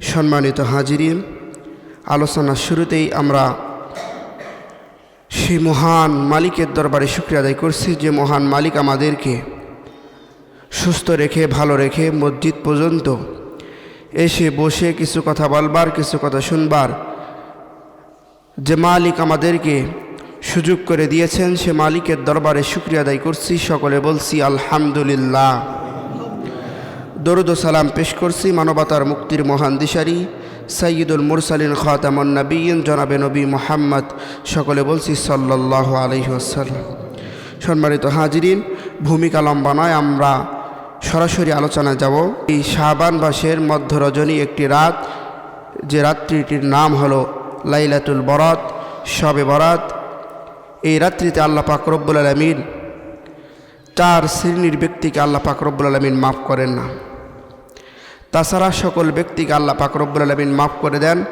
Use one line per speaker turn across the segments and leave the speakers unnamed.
সম্মানিত হাজিরিন, আলোচনার শুরুতেই আমরা সেই মহান মালিকের দরবারে শুক্রিয়া আদায় করছি যে মহান মালিক আমাদেরকে সুস্থ রেখে, ভালো রেখে মসজিদ পর্যন্ত এসে বসে কিছু কথা বলবার, কিছু কথা শুনবার যে মালিক আমাদেরকে সুযোগ করে দিয়েছেন, সে মালিকের দরবারে শুক্রিয়া আদায় করছি। সকলে বলছি, আলহামদুলিল্লাহ। দরুদ সালাম পেশ করছি মানবতার মুক্তির মহান দিশারি সাইয়দুল মুরসালিন খাতামন জনাবে নবী মোহাম্মদ, সকলে বলছি সাল্লাহ আলহিহাসাল্লাম সম্মানিত হাজিরিন, ভূমিকা লম্বা নয়, আমরা সরাসরি আলোচনায় যাব। এই শাহবান মাসের মধ্য রজনী একটি রাত, যে রাত্রিটির নাম হলো লাইলাতুল বরাত শবে বরাত। এই রাত্রিতে আল্লাহ পাক রব্বুল আলমিন, চার শ্রেণির ব্যক্তিকে আল্লাহ পাক রব্বুল আলমিন মাফ করেন না। তাছাড়া সকল ব্যক্তিকে আল্লাহ পাক রব্বুল আলমিন মাফ করে দেন।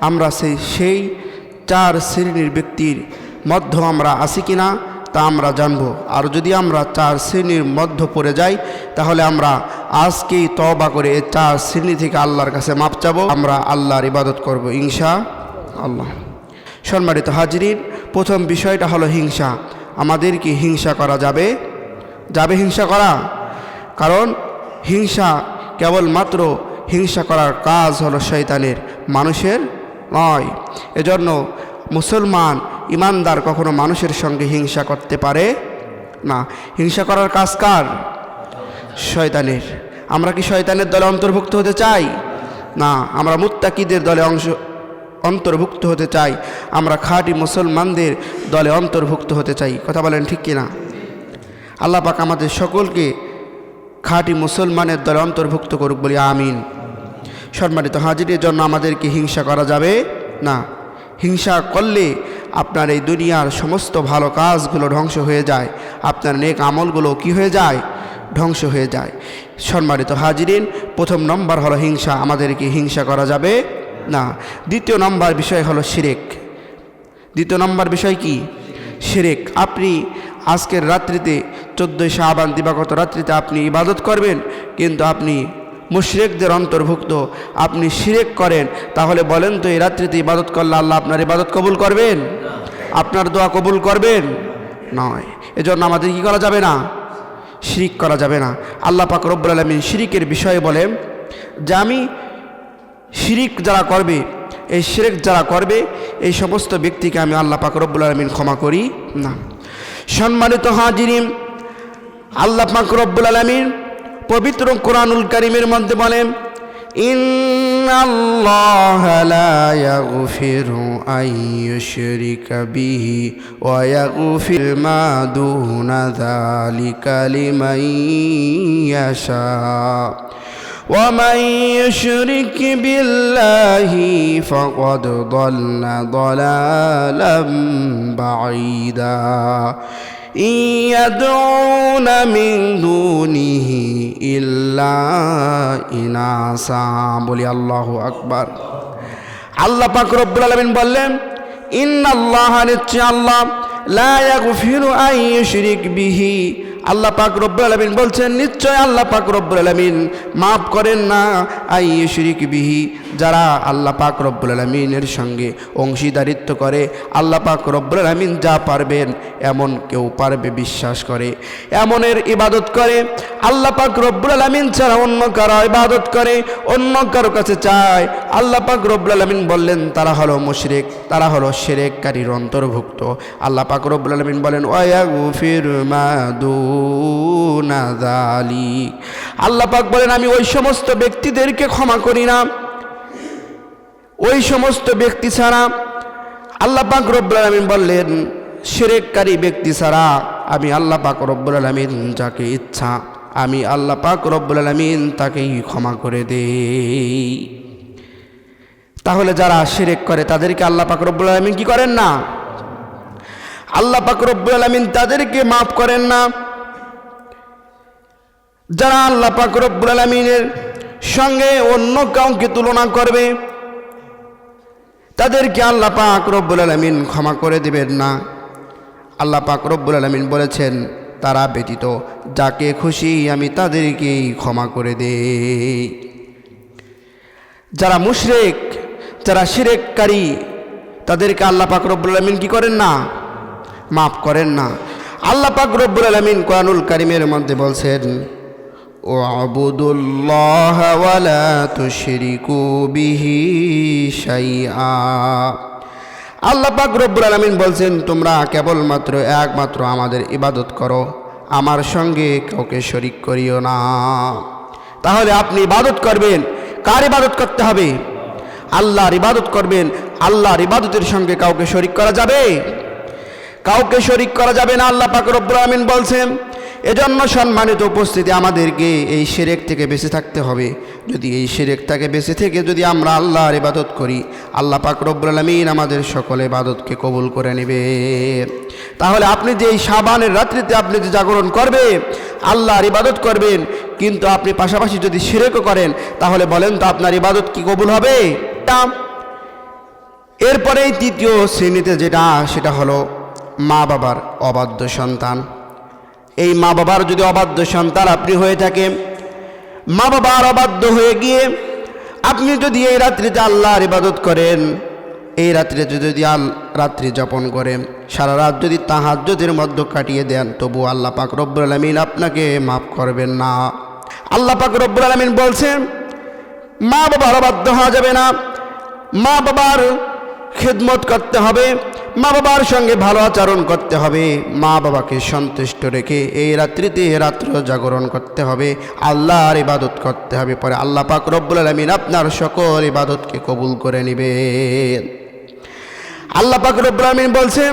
আমরা সেই সেই চার শ্রেণির ব্যক্তির মধ্য আমরা আছি কিনা তা আমরা জানব। আর যদি আমরা চার শ্রেণির মধ্য পড়ে যাই, তাহলে আমরা আজকেই তবা করে এই চার শ্রেণি থেকে আল্লাহর কাছে মাপ চাবো। আমরা আল্লাহর ইবাদত করব ইনশা আল্লাহ। সম্মানিত হাজিরিন, প্রথম বিষয়টা হলো হিংসা। আমাদের কি হিংসা করা যাবে? যাবে হিংসা করা? কারণ হিংসা কেবলমাত্র হিংসা করার কাজ হলো শয়তানের, মানুষের নয়। এজন্য মুসলমান ইমানদার কখনো মানুষের সঙ্গে হিংসা করতে পারে না। হিংসা করার কাজ কার? শয়তানের। আমরা কি শয়তানের দলে অন্তর্ভুক্ত হতে চাই? না, আমরা মুত্তাকিদের দলে অংশ, অন্তর্ভুক্ত হতে চাই। আমরা খাঁটি মুসলমানদের দলে অন্তর্ভুক্ত হতে চাই। কথা বলেন ঠিক কিনা? আল্লাহ পাক আমাদের সকলকে খাঁটি মুসলমানের দলে অন্তর্ভুক্ত করুক বলি আমিন। সম্মানিত হাজিরের জন্য আমাদেরকে হিংসা করা যাবে না। হিংসা করলে আপনার এই দুনিয়ার সমস্ত ভালো কাজগুলো ধ্বংস হয়ে যায়। আপনার নেক আমলগুলো কি হয়ে যায়? ধ্বংস হয়ে যায়। সম্মানিত হাজিরিন, প্রথম নম্বর হলো হিংসা। আমাদেরকে হিংসা করা যাবে না। দ্বিতীয় নম্বর বিষয় হলো শিরেক। দ্বিতীয় নম্বর বিষয় কি? শিরেক। আপনি আজকের রাত্রিতে চোদ্দোই শাহবান দিবাগত রাত্রিতে আপনি ইবাদত করবেন, কিন্তু আপনি মুশরেকদের অন্তর্ভুক্ত, আপনি শিরেক করেন, তাহলে বলেন তো এই রাত্রিতে ইবাদত করলে আল্লাহ আপনার ইবাদত কবুল করবেন? আপনার দোয়া কবুল করবেন? নয়। এজন্য আমাদের কি করা যাবে না? শিরিক করা যাবে না। আল্লাহ পাক রব্বুল আলমিন শিরিকের বিষয়ে বলেন যে আমি শিরিক যারা করবে, এই শিরিক যারা করবে, এই সমস্ত ব্যক্তিকে আমি আল্লাহ পাক রব্বুল আলমিন ক্ষমা করি না। সম্মানিত হাজিরিম আল্লাহ পাক রব্বুল আলমিন পবিত্র কোরআনুল করিমের মধ্যে বলেন إن الله لا يغفر أن يشرك به ويغفر ما دون ذلك لمن يشاء ومن يشرك بالله فقد ضل ضلالا بعيدا إن يدعون من دونه إلا إناسا বলি আল্লাহু আকবার আল্লাহ পাক রব্বুল আলামিন বললেন ইন্নাল্লাহ নিশ্চয় আল্লাহ লা ইয়াগফিরু আন ইউশরিক বিহি আল্লাহ পাক রব্বুল আলামিন বলছেন, নিশ্চয় আল্লাহ পাক রব্বুল আলামিন মাফ করেন না। আই ইউশরিক বিহি। যারা আল্লাহ পাক রব্বুল আলমিনের সঙ্গে অংশীদারিত্ব করে, আল্লাহ পাক রব্বুল আলমিন যা পারবেন এমন কেউ পারবে বিশ্বাস করে। এমনের ইবাদত করে, আল্লাহ পাক রব্বুল আলমিন ছাড়া অন্য কারও ইবাদত করে, অন্য কারও কাছে চায়। আল্লাহ পাক রব্বুল আলমিন বললেন, তারা হলো মুশরিক, তারা হলো সেরেককারীর অন্তর্ভুক্ত। আল্লাহ পাক রব্বুল আলমিন বলেন ওয়াগুফির মাদুনা যালিক আল্লাহ পাক বলেন, আমি ওই সমস্ত ব্যক্তিদেরকে ক্ষমা করি না। ওই সমস্ত ব্যক্তি ছাড়া আল্লাহ পাক রব্বুল আলমিন বললেন সেরেককারী ব্যক্তি ছাড়া আমি আল্লাহ পাক রব্বুল আলমিন যাকে ইচ্ছা, আমি আল্লাহ পাক রব্বুল আলমিন তাকেই ক্ষমা করে দেই। তাহলে যারা সেরেক করে, তাদেরকে আল্লাহ পাক রব্বুল আলমিন কি করেন না? আল্লাহ পাক রব্বুল আলমিন তাদেরকে মাফ করেন না। যারা আল্লাহ পাক রব্বুল আলমিনের সঙ্গে অন্য কাউকে তুলনা করবে, তাদেরকে আল্লাহ পাক রব্বুল আলমিন ক্ষমা করে দিবেন না। আল্লাহ পাক রব্বুল আলমিন বলেছেন, তারা ব্যতীত যাকে খুশি আমি তাদেরকেই ক্ষমা করে দেই। যারা মুশরেক, যারা শিরেককারী, তাদেরকে আল্লাহ পাক রব্বুল আলমিন কি করেন না? মাফ করেন না। আল্লাহ পাক রব্বুল আলমিন কোরআনুল কারিমের মধ্যে বলছেন ও আবুদুল্লাহ ওয়ালা তুশরিকু বিহি শাইআ আল্লাহ পাক রব্বুল আলমিন বলছেন, তোমরা কেবলমাত্র একমাত্র আমাদের ইবাদত করো, আমার সঙ্গে কাউকে শরিক করিও না। তাহলে আপনি ইবাদত করবেন, কার ইবাদত করতে হবে? আল্লাহর ইবাদত করবেন, আল্লাহর ইবাদতের সঙ্গে কাউকে শরিক করা যাবে? কাউকে শরিক করা যাবে না, আল্লাহ পাক রব্বুল আমিন বলছেন। এজন্য সম্মানিত উপস্থিতি আমাদেরকে এই শিরেক থেকে বেঁচে থাকতে হবে। যদি এই শিরেক থেকে বেঁচে থেকে যদি আমরা আল্লাহর ইবাদত করি, আল্লাহ পাক রব্বুল আমাদের সকল ইবাদতকে কবুল করে নেবে। তাহলে আপনি যে এই সাবানের রাত্রিতে আপনি যে জাগরণ করবে আল্লাহর ইবাদত করবেন, কিন্তু আপনি পাশাপাশি যদি শিরেকও করেন, তাহলে বলেন তো আপনার ইবাদত কি কবুল হবে? তা এরপরেই তৃতীয় শ্রেণীতে যেটা, সেটা হলো মা বাবার অবাধ্য সন্তান। এই মা বাবার যদি অবাধ্য সন্তান আপনি হয়ে থাকে মা বাবার অবাধ্য হয়ে গিয়ে আপনি যদি এই রাত্রিতে আল্লাহর ইবাদত করেন, এই রাত্রিতে যদি আল রাত্রি যাপন করেন, সারা রাত যদি তাহাজ্যদের মধ্যে কাটিয়ে দেন, তবু আল্লাহ পাক রব্বুল আলমিন আপনাকে মাফ করবেন না। আল্লাহ পাক রব্বুল আলমিন বলছেন, মা বাবার অবাধ্য হওয়া যাবে না। মা বাবার খেদমত করতে হবে, মা বাবার সঙ্গে ভালো আচরণ করতে হবে, মা বাবাকে সন্তুষ্ট রেখে এই রাত্রিতে রাত্র জাগরণ করতে হবে, আল্লাহর ইবাদত করতে হবে, পরে আল্লাহ পাক রব্বুল আলমিন আপনার সকল ইবাদতকে কবুল করে নেবেন। আল্লাহ পাক রব্বুল আলমিন বলছেন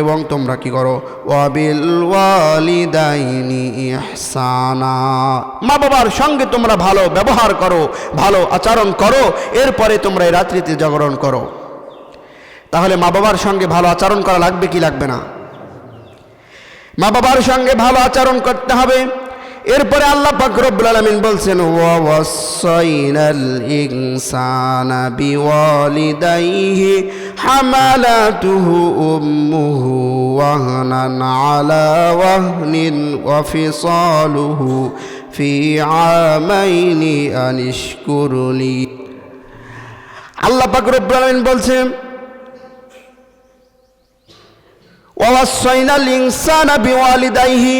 এবং তোমরা কি করো? ওয়ালিদাইনি মা বাবার সঙ্গে তোমরা ভালো ব্যবহার করো, ভালো আচরণ করো, এরপরে তোমরা এই রাত্রিতে জাগরণ করো। তাহলে মা বাবার সঙ্গে ভালো আচরণ করা লাগবে কি লাগবে না? মা বাবার সঙ্গে ভালো আচরণ করতে হবে। এরপরে আল্লাহ পাক রব্বুল আলামিন বলছেন ওয়া ওয়াসাইনাল ইনসানা বিওয়ালিদাইহি হামালাতুহু উম্মুহু ওয়াহনান আলা ওয়াহনিন ওয়া ফিসালুহু ফি আমাইনি আনিশকুরলি আল্লাহ পাক রব্বুল আলামিন বলছেন ওয়া ওয়াসাইনাল ইনসানা বিওয়ালিদাইহি।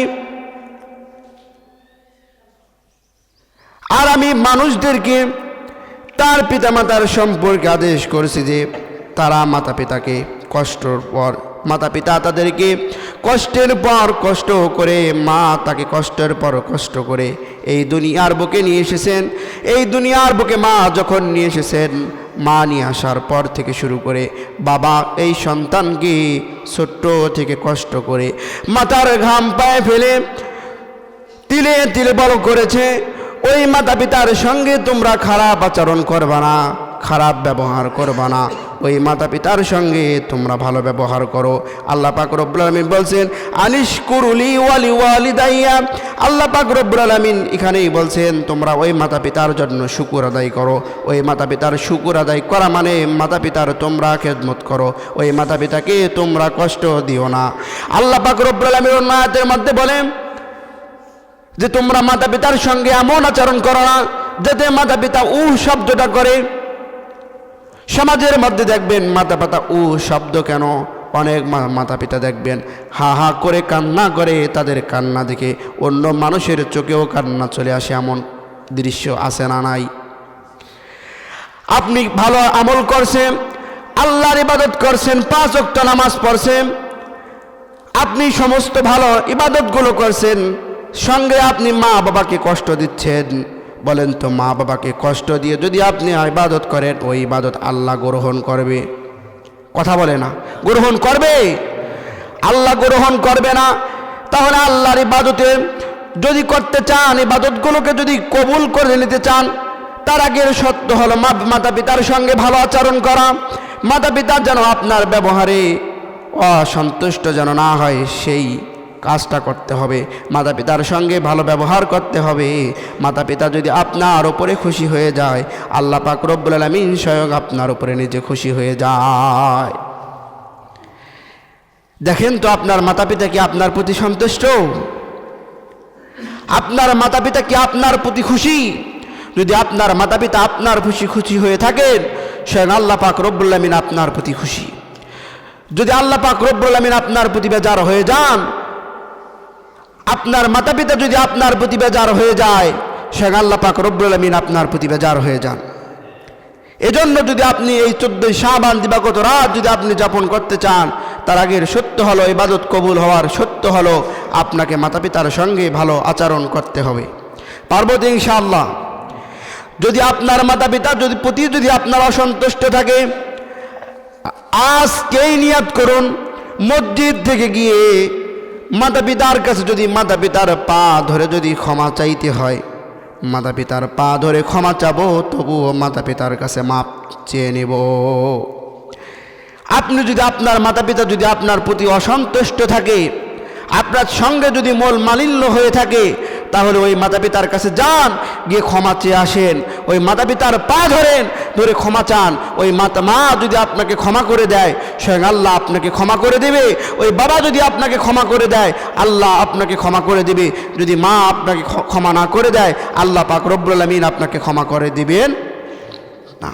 আর আমি মানুষদেরকে তার পিতামাতার সম্পর্কে আদেশ করেছি যে তারা মাতা পিতাকে কষ্টর পর মাতা পিতা তাদেরকে কষ্টের পর কষ্ট করে, মা তাকে কষ্টের পর কষ্ট করে এই দুনিয়ার বুকে নিয়ে এসেছেন। এই দুনিয়ার বুকে মা যখন নিয়ে এসেছেন, মা নিয়ে আসার পর থেকে শুরু করে বাবা এই সন্তানকে ছোট্ট থেকে কষ্ট করে মাথার ঘাম পায়ে ফেলে তিলে তিলে বড় করেছে, ওই মাতা পিতার সঙ্গে তোমরা খারাপ আচরণ করবা না, খারাপ ব্যবহার করবা না ওই মাতা পিতার সঙ্গে তোমরা ভালো ব্যবহার করো। আল্লাহ পাক রব্বুল আলমিন বলছেন আনিস কুরুলি ওয়ালি ওয়ালি দাইয়া আল্লাহ পাক রব্বুল আলমিন এখানেই বলছেন, তোমরা ওই মাতা পিতার জন্য শুকুর আদায় করো। ওই মাতা পিতার শুকুর আদায় করা মানে মাতা পিতার তোমরা খেদমত করো। ওই মাতা পিতাকে তোমরা কষ্ট দিও না। আল্লাহ পাক রব্বুল আলমিন অন্য মধ্যে বলেন, যে তোমরা মাতা পিতার সঙ্গে এমন আচরণ করো না, যাতে মাতা পিতা উ শব্দটা করে। সমাজের মধ্যে দেখবেন মাতা পিতা উ শব্দ কেন? অনেক মাতা পিতা দেখবেন হা হা করে কান্না করে তাদের কান্না দেখে অন্য মানুষের চোখেও কান্না চলে আসে এমন দৃশ্য আসে না নাই? আপনি ভালো আমল করছেন, আল্লাহর ইবাদত করছেন, পাঁচ অক্ট নামাজ পড়ছেন, আপনি সমস্ত ভালো ইবাদতগুলো করছেন, সঙ্গে আপনি মা বাবাকে কষ্ট দিচ্ছেন। বলেন তো মা বাবাকে কষ্ট দিয়ে যদি আপনি ইবাদত করেন ওই ইবাদত আল্লাহ গ্রহণ করবে। কথা বলে না। গ্রহণ করবে? আল্লাহ গ্রহণ করবে না। তাহলে আল্লাহর ইবাদতে যদি করতে চান, ইবাদতগুলোকে যদি কবুল করে নিতে চান, তার আগের সত্য হলো মাতা পিতার সঙ্গে ভালো আচরণ করা। মাতা পিতার যেন আপনার ব্যবহারে অসন্তুষ্ট যেন না হয়, সেই কাজটা করতে হবে। মাতা পিতার সঙ্গে ভালো ব্যবহার করতে হবে। মাতা পিতা যদি আপনার ওপরে খুশি হয়ে যায়, আল্লাহ পাক রব্বুল আলমিন স্বয়ং আপনার উপরে নিজে খুশি হয়ে যায়। দেখেন তো আপনার মাতা পিতা কি আপনার প্রতি সন্তুষ্ট? আপনার মাতা পিতা কি আপনার প্রতি খুশি? যদি আপনার মাতা পিতা আপনার খুশি খুশি হয়ে থাকেন স্বয়ং আল্লাহ পাক রব্বুল আমিন আপনার প্রতি খুশি। যদি আল্লাহ পাক রব্বুল আমিন আপনার প্রতি বেজার হয়ে যান আপনার মাতা পিতা যদি আপনার প্রতি বেজার হয়ে যায় স্বয়ং আল্লাহ পাক রব্বুল আমিন আপনার প্রতি বেজার হয়ে যান। এজন্য যদি আপনি এই চোদ্দই শাহবান দিবাগত রাত যদি আপনি যাপন করতে চান, তার আগের সত্য হলো, ইবাদত কবুল হওয়ার সত্য হলো, আপনাকে মাতা পিতার সঙ্গে ভালো আচরণ করতে হবে। পার্বতী ইনশাআল্লাহ? যদি আপনার মাতা পিতা যদি প্রতি যদি আপনার অসন্তুষ্ট থাকে, আজকেই নিয়াত করুন, মসজিদ থেকে গিয়ে মাতা পিতার কাছে যদি মাতা পিতার পা ধরে যদি ক্ষমা চাইতে হয় মাতা পিতার পা ধরে ক্ষমা চাবো, তবুও মাতা পিতার কাছে মাপ চেয়ে নেব। আপনি যদি আপনার মাতা পিতা যদি আপনার প্রতি অসন্তুষ্ট থাকে, আপনার সঙ্গে যদি মল মালিন্য হয়ে থাকে তাহলে ওই মাতা পিতার কাছে যান, গিয়ে ক্ষমা চেয়ে আসেন। ওই মাতা পিতার পা ধরেন, ধরে ক্ষমা চান। ওই মাতা, মা যদি আপনাকে ক্ষমা করে দেয়, স্বয়ং আল্লাহ আপনাকে ক্ষমা করে দেবে। ওই বাবা যদি আপনাকে ক্ষমা করে দেয়, আল্লাহ আপনাকে ক্ষমা করে দেবে। যদি মা আপনাকে ক্ষমা না করে দেয়, আল্লাহ পাক রব্বুল আমিন আপনাকে ক্ষমা করে দিবেন না।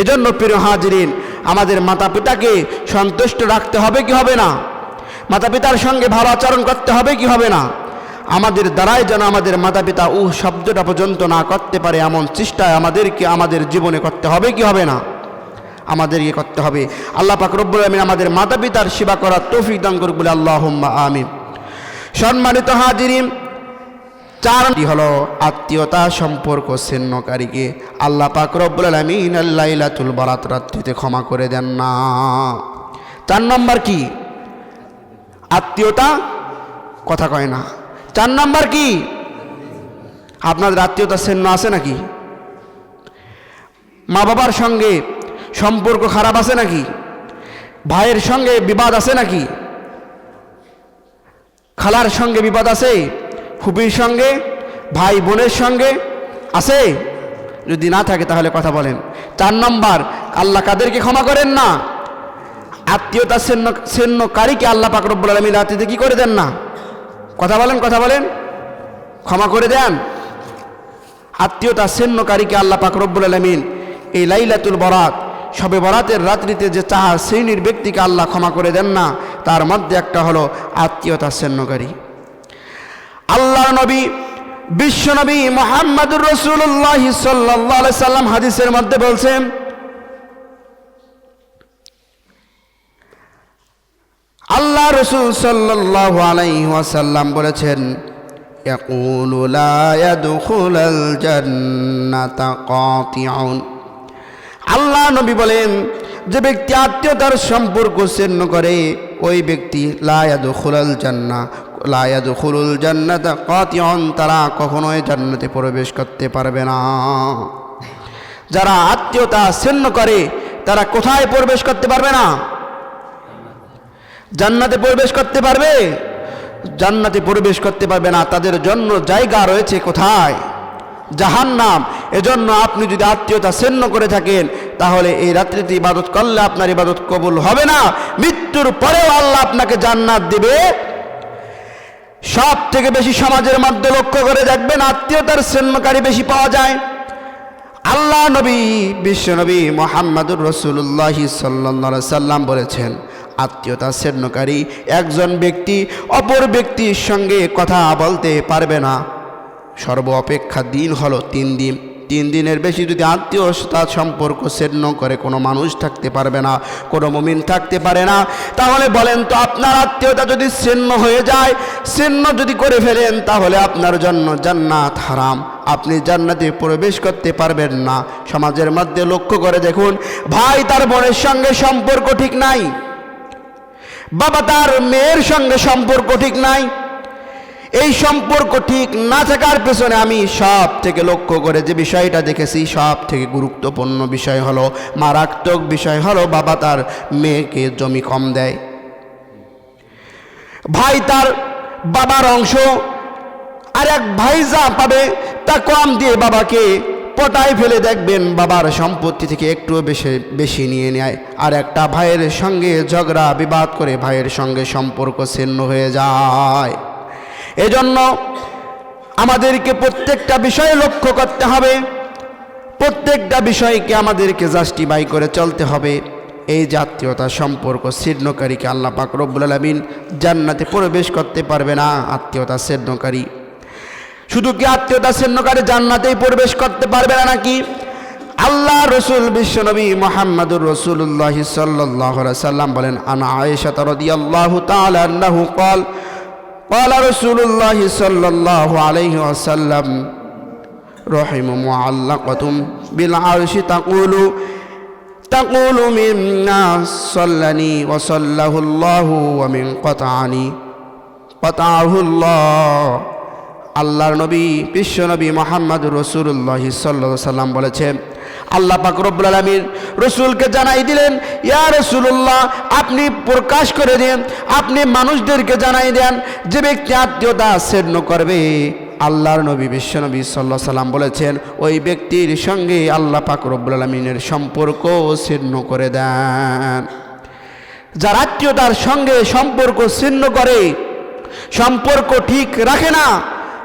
এজন্য প্রিয় হাজিরিন, আমাদের মাতা পিতাকে সন্তুষ্ট রাখতে হবে কি হবে না? মাতা পিতার সঙ্গে ভালো আচরণ করতে হবে কি হবে না? আমাদের দ্বারাই যেন আমাদের মাতা পিতা উ শব্দটা পর্যন্ত না করতে পারে এমন চেষ্টায় আমাদেরকে আমাদের জীবনে করতে হবে কি হবে না? আমাদেরকে করতে হবে। আল্লাহ পাক রব্বুল আমিন আমাদের মাতা পিতার সেবা করার তৌফিক দান করুক বলে আল্লাহ আমিন। সম্মানিত হাজিরিন চারটি হলো আত্মীয়তা সম্পর্ক ছিন্নকারীকে। আল্লাহ পাক রব্বুল আলামিন লাইলাতুল বারাত রাত্রিতে ক্ষমা করে দেন না। চার নম্বর কি? আত্মীয়তা কথা কয় না। চার নম্বর কি? আপনাদের আত্মীয়তা ছিন্ন আছে নাকি? মা বাবার সঙ্গে সম্পর্ক খারাপ আছে নাকি? ভাইয়ের সঙ্গে বিবাদ আছে নাকি? খালার সঙ্গে বিবাদ আছে? ফুপির সঙ্গে? ভাই বোনের সঙ্গে? আছে? যদি না থাকে তাহলে কথা বলেন। চার নম্বর, আল্লাহ কাদেরকে ক্ষমা করেন না? আত্মীয়তা ছিন্ন ছিন্নকারীকে আল্লাহ পাকরব্বুল আলমী রাত্রিতে কি করে দেন না? কথা বলেন কথা বলেন। ক্ষমা করে দেন। আত্মীয়তা ছিন্নকারীকে আল্লাহ পাকরব্বুল আলমিন এই লাইলাতুল বরাত, সবে বরাতের রাত্রিতে যে চার শ্রেণির ব্যক্তিকে আল্লাহ ক্ষমা করে দেন না, তার মধ্যে একটা হলো আত্মীয়তা ছিন্নকারী আল্লাহ নবী বিশ্বনবী মোহাম্মদুর রসুল্লাহ সাল্লাহ সাল্লাম হাদিসের মধ্যে বলছেন আল্লাহ রসুল সাল্লাহ বলেছেন আল্লাহ নবী বলেন, যে ব্যক্তি আত্মীয়তার সম্পর্ক ছিন্ন করে, ওই ব্যক্তি লায়াদু খুলাল জান্না লায়াদু খুলুল জান্নাত কতিয়ন তারা কখনোই জান্নাতে প্রবেশ করতে পারবে না। যারা আত্মীয়তা ছিন্ন করে, তারা কোথায় প্রবেশ করতে পারবে না? জান্নাতে প্রবেশ করতে পারবে? জান্নাতে প্রবেশ করতে পারবে না। তাদের জন্য জায়গা রয়েছে কোথায়? জাহান্নাম। এজন্য আপনি যদি আত্মীয়তা ছিন্ন করে থাকেন, তাহলে এই রাত্রিতে ইবাদত করলে আপনার ইবাদত কবুল হবে না। মৃত্যুর পরেও আল্লাহ আপনাকে জান্নাত দিবে। সব থেকে বেশি সমাজের মধ্যে লক্ষ্য করে দেখবেন, আত্মীয়তার ছিন্নকারী বেশি পাওয়া যায়। আল্লাহ নবী বিশ্বনবী মোহাম্মদুর রসুল্লাহ সাল্লা সাল্লাম বলেছেন আত্মীয়তা ছিন্নকারী একজন ব্যক্তি অপর ব্যক্তির সঙ্গে কথা বলতে পারবে না। সর্ব অপেক্ষা দিন হলো তিন দিন। তিন দিনের বেশি যদি আত্মীয়তা সম্পর্ক ছিন্ন করে কোনো মানুষ থাকতে পারবে না, কোনো মুমিন থাকতে পারে না, তাহলে বলেন তো আপনার আত্মীয়তা যদি ছিন্ন হয়ে যায়, ছিন্ন যদি করে ফেলেন, তাহলে আপনার জন্য জান্নাত হারাম। আপনি জান্নাতে প্রবেশ করতে পারবেন না। সমাজের মধ্যে লক্ষ্য করে দেখুন, ভাই তার বোনের সঙ্গে সম্পর্ক ঠিক নাই। বাবা তার মেয়ের সঙ্গে সম্পর্ক ঠিক নাই। এই সম্পর্ক ঠিক না থাকার পেছনে আমি সব থেকে লক্ষ্য করে যে বিষয়টা দেখেছি সব থেকে গুরুত্বপূর্ণ বিষয় হলো, মারাত্মক বিষয় হলো বাবা তার মেয়েকে জমি কম দেয়। ভাই তার বাবার অংশ, আর এক ভাই যা পাবে তা কম দিয়ে বাবাকে পটায় ফেলে দেখবেন বাবার সম্পত্তি থেকে একটু বেশি বেশি নিয়ে নেয়। আর একটা ভাইয়ের সঙ্গে ঝগড়া, বিবাদ করে ভাইয়ের সঙ্গে সম্পর্ক ছিন্ন হয়ে যায়। এজন্য আমাদেরকে প্রত্যেকটা বিষয় লক্ষ্য করতে হবে। প্রত্যেকটা বিষয়কে আমাদেরকে জাস্টিফাই করে চলতে হবে। এই জাতীয়তা সম্পর্ক ছিন্নকারীকে আল্লাহ পাক রব্বুল আলমিন জান্নাতে প্রবেশ করতে পারবে না। আত্মীয়তা ছিন্নকারী। শুধু কি আত্মীয়তা ছিন্নকারী জান্নাতেই প্রবেশ করতে পারবে না নাকি আল্লাহ রসুল বিশ্বনবী মোহাম্মদুর রসুল্লাহ সাল্লাহ সাল্লাম বলেন আনা আয়েশা রদি আল্লাহ তালু কল قال رسول الله صلى الله عليه وسلم رحم معلقة بالعرش تقول تقول منا صلني وصله الله ومن قطعني قطعه الله আল্লাহর নবী, বিশ্ব নবী মোহাম্মদ রসুল্লাহ সাল্লা সাল্লাম বলেছেন আল্লাহ পাক রব্বুল আলমীর রসুলকে জানাই দিলেন, ইয়া রসুল্লাহ আপনি প্রকাশ করে দেন, আপনি মানুষদেরকে জানাই দেন, যে ব্যক্তি আত্মীয়তা ছেন্ন করবে। আল্লাহর নবী বিশ্বনবী সাল্লাহ সাল্লাম বলেছেন, ওই ব্যক্তির সঙ্গে আল্লাহ পাক রব্বুল আলমিনের সম্পর্ক ছিন্ন করে দেন। যার আত্মীয়তার সঙ্গে সম্পর্ক ছিন্ন করে, সম্পর্ক ঠিক রাখে না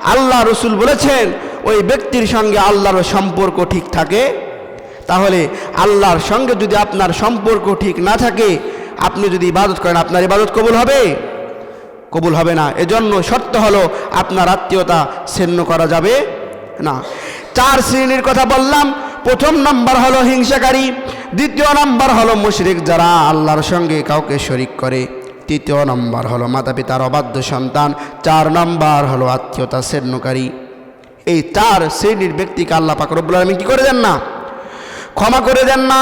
আল্লাহ রসুল বলেছেন, ওই ব্যক্তির সঙ্গে আল্লাহর সম্পর্ক ঠিক থাকে। তাহলে আল্লাহর সঙ্গে যদি আপনার সম্পর্ক ঠিক না থাকে, আপনি যদি ইবাদত করেন, আপনার ইবাদত কবুল হবে? কবুল হবে না। এজন্য শর্ত হলো আপনার আত্মীয়তা ছিন্ন করা যাবে না। চার শ্রেণির কথা বললাম। প্রথম নাম্বার হলো হিংসাকারী, দ্বিতীয় নাম্বার হলো মুশরিক, যারা আল্লাহর সঙ্গে কাউকে শরিক করে। তৃতীয় নম্বর হলো মাতা পিতার অবাধ্য সন্তান, চার নম্বর হলো আত্মীয়তা ছিন্নকারী এই চার শ্রেণির ব্যক্তিকে আল্লাহ পাক রব্বুল আলমী কী করে দেন না? ক্ষমা করে দেন না